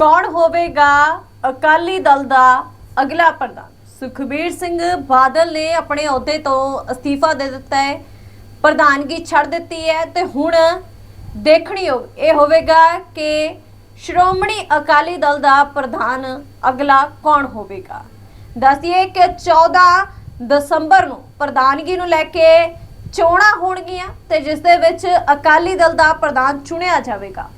ਕੌਣ ਹੋਵੇਗਾ ਅਕਾਲੀ ਦਲ ਦਾ ਅਗਲਾ ਪ੍ਰਧਾਨ? ਸੁਖਬੀਰ ਸਿੰਘ ਬਾਦਲ ਨੇ ਆਪਣੇ ਅਹੁਦੇ ਤੋਂ ਅਸਤੀਫਾ ਦੇ ਦਿੱਤਾ ਹੈ, ਪ੍ਰਧਾਨਗੀ ਛੱਡ ਦਿੱਤੀ ਹੈ ਤੇ ਹੁਣ ਦੇਖਣੀ ਇਹ ਹੋਵੇਗਾ ਕਿ ਸ਼੍ਰੋਮਣੀ ਅਕਾਲੀ ਦਲ ਦਾ ਪ੍ਰਧਾਨ ਅਗਲਾ ਕੌਣ ਹੋਵੇਗਾ? ਦੱਸਿਏ ਕਿ 14 ਦਸੰਬਰ ਨੂੰ ਪ੍ਰਧਾਨਗੀ ਨੂੰ ਲੈ ਕੇ ਚੋਣਾਂ ਹੋਣਗੀਆਂ ਤੇ ਜਿਸ ਦੇ ਵਿੱਚ ਅਕਾਲੀ ਦਲ ਦਾ ਪ੍ਰਧਾਨ ਚੁਣਿਆ ਜਾਵੇਗਾ।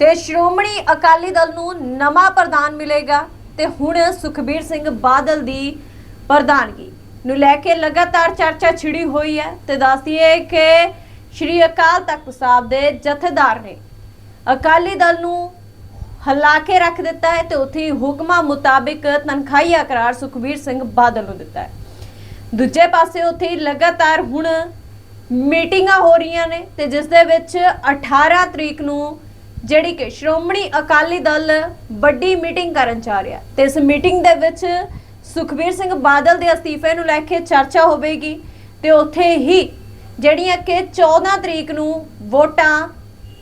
ਤੇ ਸ਼੍ਰੋਮਣੀ ਅਕਾਲੀ ਦਲ ਨੂੰ ਨਵਾਂ ਪ੍ਰਧਾਨ ਮਿਲੇਗਾ ਤੇ ਹੁਣ ਸੁਖਬੀਰ ਸਿੰਘ ਬਾਦਲ ਦੀ ਪ੍ਰਧਾਨਗੀ ਨੂੰ ਲੈ ਕੇ ਲਗਾਤਾਰ ਚਰਚਾ ਛਿੜੀ ਹੋਈ ਹੈ ਤੇ ਦੱਸਦੀਏ ਕਿ ਸ਼੍ਰੀ ਅਕਾਲ ਤਖਤ ਸਾਹਿਬ ਦੇ ਜਥੇਦਾਰ ਨੇ ਅਕਾਲੀ ਦਲ ਨੂੰ ਹਲਾ ਕੇ ਰੱਖ ਦਿੱਤਾ ਹੈ ਤੇ ਉੱਥੇ ਹੁਕਮਾਂ ਮੁਤਾਬਿਕ ਤਨਖਾਹੀਆ ਕਰਾਰ ਸੁਖਬੀਰ ਸਿੰਘ ਬਾਦਲ ਨੂੰ ਦਿੱਤਾ ਹੈ। ਦੂਜੇ ਪਾਸੇ ਉੱਥੇ ਲਗਾਤਾਰ ਹੁਣ ਮੀਟਿੰਗਾਂ ਹੋ ਰਹੀਆਂ ਨੇ ਤੇ ਜਿਸ ਦੇ ਵਿੱਚ 18 ਤਰੀਕ ਨੂੰ ਜਿਹੜੀ ਕਿ ਸ਼੍ਰੋਮਣੀ ਅਕਾਲੀ ਦਲ ਵੱਡੀ ਮੀਟਿੰਗ ਕਰਨ ਜਾ ਰਿਹਾ ਤੇ ਇਸ ਮੀਟਿੰਗ ਦੇ ਵਿੱਚ ਸੁਖਬੀਰ ਸਿੰਘ ਬਾਦਲ ਦੇ ਅਸਤੀਫੇ ਨੂੰ ਲੈ ਕੇ ਚਰਚਾ ਹੋਵੇਗੀ ਤੇ ਉੱਥੇ ਹੀ ਜਿਹੜੀਆਂ ਕਿ 14 ਤਰੀਕ ਨੂੰ ਵੋਟਾਂ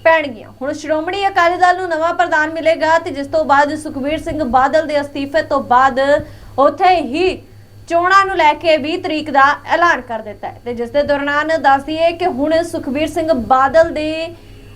ਪੈਣਗੀਆਂ। ਹੁਣ ਸ਼੍ਰੋਮਣੀ ਅਕਾਲੀ ਦਲ ਨੂੰ ਨਵਾਂ ਪ੍ਰਧਾਨ ਮਿਲੇਗਾ ਤੇ ਜਿਸ ਤੋਂ ਬਾਅਦ ਸੁਖਬੀਰ ਸਿੰਘ ਬਾਦਲ ਦੇ ਅਸਤੀਫੇ ਤੋਂ ਬਾਅਦ ਉੱਥੇ ਹੀ ਚੋਣਾਂ ਨੂੰ ਲੈ ਕੇ 20 ਤਰੀਕ ਦਾ ਐਲਾਨ ਕਰ ਦਿੱਤਾ ਹੈ। ਤੇ ਜਿਸ ਦੇ ਦੌਰਾਨ ਦੱਸਦੀਏ ਕਿ ਹੁਣ ਸੁਖਬੀਰ ਸਿੰਘ ਬਾਦਲ ਦੇ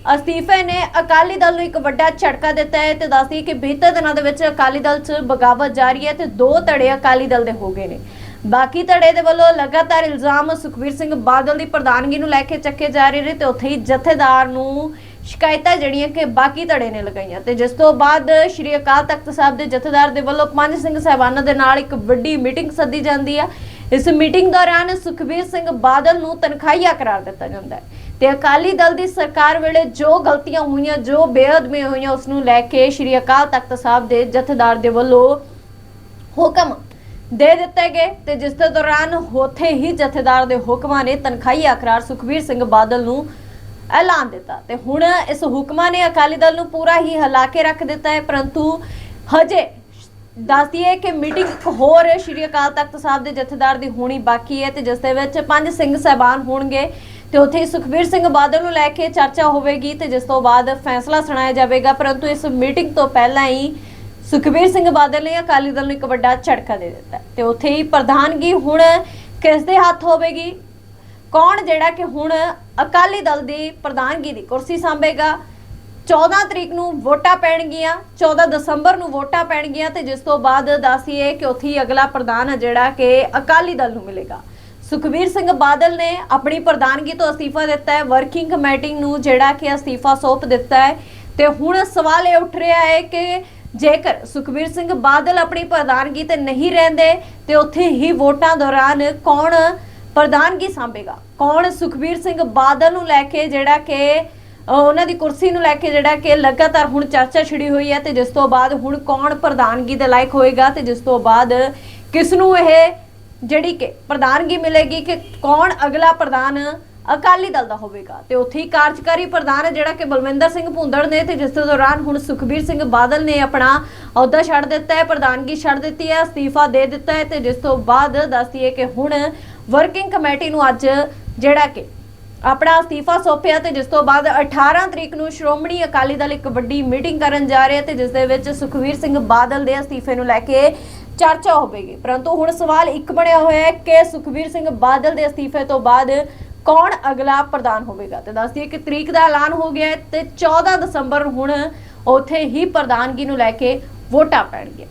ਅਸਤੀਫੇ ਨੇ ਅਕਾਲੀ ਦਲ ਨੂੰ ਇੱਕ ਵੱਡਾ ਝਟਕਾ ਦਿੱਤਾ ਹੈ ਤੇ ਦੱਸਦੀਏ ਕਿ ਬੀਤੇ ਦਿਨਾਂ ਦੇ ਵਿੱਚ ਅਕਾਲੀ ਦਲ 'ਚ ਬਗਾਵਤ ਜਾਰੀ ਹੈ ਤੇ ਦੋ ਧੜੇ ਅਕਾਲੀ ਦਲ ਦੇ ਹੋ ਗਏ ਨੇ। ਬਾਕੀ ਧੜੇ ਦੇ ਵੱਲੋਂ ਲਗਾਤਾਰ ਇਲਜ਼ਾਮ ਸੁਖਬੀਰ ਸਿੰਘ ਬਾਦਲ ਦੀ ਪ੍ਰਧਾਨਗੀ ਨੂੰ ਲੈ ਕੇ ਚੱਕੇ ਜਾ ਰਹੇ ਨੇ ਤੇ ਉੱਥੇ ਹੀ ਜਥੇਦਾਰ ਨੂੰ ਸ਼ਿਕਾਇਤਾਂ ਜਿਹੜੀਆਂ ਕਿ ਬਾਕੀ ਧੜੇ ਨੇ ਲਗਾਈਆਂ ਤੇ ਜਿਸ ਤੋਂ ਬਾਅਦ ਸ਼੍ਰੀ ਅਕਾਲ ਤਖਤ ਸਾਹਿਬ ਦੇ ਜਥੇਦਾਰ ਦੇ ਵੱਲੋਂ ਪੰਜ ਸਿੰਘ ਸਾਹਿਬਾਨਾਂ ਦੇ ਨਾਲ ਇੱਕ ਵੱਡੀ ਮੀਟਿੰਗ ਸੱਦੀ ਜਾਂਦੀ ਹੈ ਇਸ ਮੀਟਿੰਗ ਦੌਰਾਨ ਸੁਖਬੀਰ ਸਿੰਘ ਬਾਦਲ ਨੂੰ ਤਨਖਾਹੀਆ ਕਰਾਰ ਦਿੱਤਾ ਜਾਂਦਾ ਹੈ ਤੇ ਅਕਾਲੀ ਦਲ ਦੀ ਸਰਕਾਰ ਵੇਲੇ ਜੋ ਗਲਤੀਆਂ ਹੋਈਆਂ, ਜੋ ਬੇਅਦਬੀਆਂ ਹੋਈਆਂ, ਉਸ ਨੂੰ ਲੈ ਕੇ ਸ਼੍ਰੀ ਅਕਾਲ ਤਖਤ ਸਾਹਿਬ ਦੇ ਜਥੇਦਾਰ ਦੇ ਵੱਲੋਂ ਹੁਕਮ ਦੇ ਦਿੱਤੇ ਗਏ ਤੇ ਜਿਸ ਦੇ ਦੌਰਾਨ ਹੋਥੇ ਹੀ ਜਥੇਦਾਰ ਦੇ ਹੁਕਮਾਂ ਨੇ ਤਨਖਾਹੀਆ ਕਰਾਰ ਸੁਖਬੀਰ ਸਿੰਘ ਬਾਦਲ ਨੂੰ ਐਲਾਨ ਦਿੱਤਾ। ਤੇ ਹੁਣ ਇਸ ਹੁਕਮਾਂ ਨੇ ਅਕਾਲੀ ਦਲ ਨੂੰ ਪੂਰਾ ਹੀ ਹਲਾ ਕੇ ਰੱਖ ਦਿੱਤਾ ਹੈ, ਪਰੰਤੂ ਹਜੇ ਦੱਸਦੀ ਹੈ ਕਿ ਮੀਟਿੰਗ ਇੱਕ ਹੋਰ ਸ਼੍ਰੀ ਅਕਾਲ ਤਖਤ ਸਾਹਿਬ ਦੇ ਜਥੇਦਾਰ ਦੀ ਹੋਣੀ ਬਾਕੀ ਹੈ ਤੇ ਜਿਸ ਦੇ ਵਿੱਚ ਪੰਜ ਸਿੰਘ ਸਹਿਬਾਨ ਹੋਣਗੇ ਤੇ ਉੱਥੇ ਹੀ ਸੁਖਬੀਰ ਸਿੰਘ ਬਾਦਲ ਨੂੰ ਲੈ ਕੇ ਚਰਚਾ ਹੋਵੇਗੀ ਤੇ ਜਿਸ ਤੋਂ ਬਾਅਦ ਫੈਸਲਾ ਸੁਣਾਇਆ ਜਾਵੇਗਾ। ਪਰੰਤੂ ਇਸ ਮੀਟਿੰਗ ਤੋਂ ਪਹਿਲਾਂ ਹੀ ਸੁਖਬੀਰ ਸਿੰਘ ਬਾਦਲ ਨੇ ਅਕਾਲੀ ਦਲ ਨੂੰ ਇੱਕ ਵੱਡਾ ਝਟਕਾ ਦੇ ਦਿੱਤਾ ਹੈ ਤੇ ਉੱਥੇ ਹੀ ਪ੍ਰਧਾਨਗੀ ਹੁਣ ਕਿਸ ਦੇ ਹੱਥ ਹੋਵੇਗੀ? ਕੌਣ ਜਿਹੜਾ ਕਿ ਹੁਣ ਅਕਾਲੀ ਦਲ ਦੀ ਪ੍ਰਧਾਨਗੀ ਦੀ ਕੁਰਸੀ ਸੰਭੇਗਾ? 14 ਤਰੀਕ ਨੂੰ ਵੋਟਾਂ ਪੈਣਗੀਆਂ 14 ਦਸੰਬਰ ਨੂੰ ਵੋਟਾਂ ਪੈਣਗੀਆਂ ਤੇ ਜਿਸ ਤੋਂ ਬਾਅਦ ਦੱਸੀਏ ਕਿ ਉੱਥੇ ਹੀ ਅਗਲਾ ਪ੍ਰਧਾਨ ਹੈ ਜਿਹੜਾ ਕਿ ਅਕਾਲੀ ਦਲ ਨੂੰ ਮਿਲੇਗਾ। ਸੁਖਬੀਰ ਸਿੰਘ ਬਾਦਲ ਨੇ ਆਪਣੀ ਪ੍ਰਧਾਨਗੀ ਤੋਂ ਅਸਤੀਫਾ ਦਿੱਤਾ ਹੈ। ਵਰਕਿੰਗ ਕਮੇਟੀ ਨੂੰ ਜਿਹੜਾ ਕਿ ਅਸਤੀਫਾ ਸੌਂਪ ਦਿੱਤਾ ਹੈ। ਤੇ ਹੁਣ ਸਵਾਲ ਇਹ ਉੱਠ ਰਿਹਾ ਹੈ ਕਿ ਜੇਕਰ ਸੁਖਬੀਰ ਸਿੰਘ ਬਾਦਲ ਆਪਣੀ ਪ੍ਰਧਾਨਗੀ ਤੇ ਨਹੀਂ ਰਹਿੰਦੇ, ਤੇ ਉੱਥੇ ਹੀ ਵੋਟਾਂ ਦੌਰਾਨ ਕੌਣ ਪ੍ਰਧਾਨਗੀ ਸੰਭੇਗਾ? ਕੌਣ ਸੁਖਬੀਰ ਸਿੰਘ ਬਾਦਲ ਨੂੰ ਲੈ ਕੇ ਜਿਹੜਾ ਕਿ ਉਹਨਾਂ ਦੀ ਕੁਰਸੀ ਨੂੰ ਲੈ ਕੇ ਜਿਹੜਾ ਕਿ ਲਗਾਤਾਰ ਹੁਣ ਚਰਚਾ ਛਿੜੀ ਹੋਈ ਹੈ ਤੇ ਜਿਸ ਤੋਂ ਬਾਅਦ ਹੁਣ ਕੌਣ ਪ੍ਰਧਾਨਗੀ ਦੇ ਲਾਇਕ ਹੋਏਗਾ ਤੇ ਜਿਸ ਤੋਂ ਬਾਅਦ ਕਿਸ ਨੂੰ ਇਹ ਜਿਹੜੀ ਕਿ ਪ੍ਰਧਾਨਗੀ ਮਿਲੇਗੀ ਕਿ ਕੌਣ ਅਗਲਾ ਪ੍ਰਧਾਨ ਅਕਾਲੀ ਦਲ ਦਾ ਹੋਵੇਗਾ। ਤੇ ਉੱਥੇ ਹੀ ਕਾਰਜਕਾਰੀ ਪ੍ਰਧਾਨ ਜਿਹੜਾ ਕਿ ਬਲਵਿੰਦਰ ਸਿੰਘ ਭੁੰਦੜ ਨੇ ਤੇ ਜਿਸ ਦੇ ਦੌਰਾਨ ਹੁਣ ਸੁਖਬੀਰ ਸਿੰਘ ਬਾਦਲ ਨੇ ਆਪਣਾ ਅਹੁਦਾ ਛੱਡ ਦਿੱਤਾ ਹੈ, ਪ੍ਰਧਾਨਗੀ ਛੱਡ ਦਿੱਤੀ ਹੈ, ਅਸਤੀਫਾ ਦੇ ਦਿੱਤਾ ਹੈ ਤੇ ਜਿਸ ਤੋਂ ਬਾਅਦ ਦੱਸਦੀ ਕਿ ਹੁਣ ਵਰਕਿੰਗ ਕਮੇਟੀ ਨੂੰ ਅੱਜ ਜਿਹੜਾ ਕਿ ਆਪਣਾ ਅਸਤੀਫਾ ਸੌਂਪਿਆ ਤੇ ਜਿਸ ਤੋਂ ਬਾਅਦ 18 ਤਰੀਕ ਨੂੰ ਸ਼੍ਰੋਮਣੀ ਅਕਾਲੀ ਦਲ ਇੱਕ ਵੱਡੀ ਮੀਟਿੰਗ ਕਰਨ ਜਾ ਰਿਹਾ ਤੇ ਜਿਸ ਦੇ ਵਿੱਚ ਸੁਖਵੀਰ ਸਿੰਘ ਬਾਦਲ ਦੇ ਅਸਤੀਫੇ ਨੂੰ ਲੈ ਕੇ ਚਰਚਾ ਹੋਵੇਗੀ। ਪਰੰਤੂ ਹੁਣ ਸਵਾਲ ਇੱਕ ਬਣਿਆ ਹੋਇਆ ਹੈ ਕਿ ਸੁਖਵੀਰ ਸਿੰਘ ਬਾਦਲ ਦੇ ਅਸਤੀਫੇ ਤੋਂ ਬਾਅਦ ਕੌਣ ਅਗਲਾ ਪ੍ਰਧਾਨ ਹੋਵੇਗਾ? ਤੇ ਦੱਸਦੀ ਦਈਏ ਕਿ ਤਰੀਕ ਦਾ ਐਲਾਨ ਹੋ ਗਿਆ ਤੇ 14 ਦਸੰਬਰ ਨੂੰ ਹੁਣ ਉੱਥੇ ਹੀ ਪ੍ਰਧਾਨਗੀ ਨੂੰ ਲੈ ਕੇ ਵੋਟਾਂ ਪੈਣਗੀਆਂ।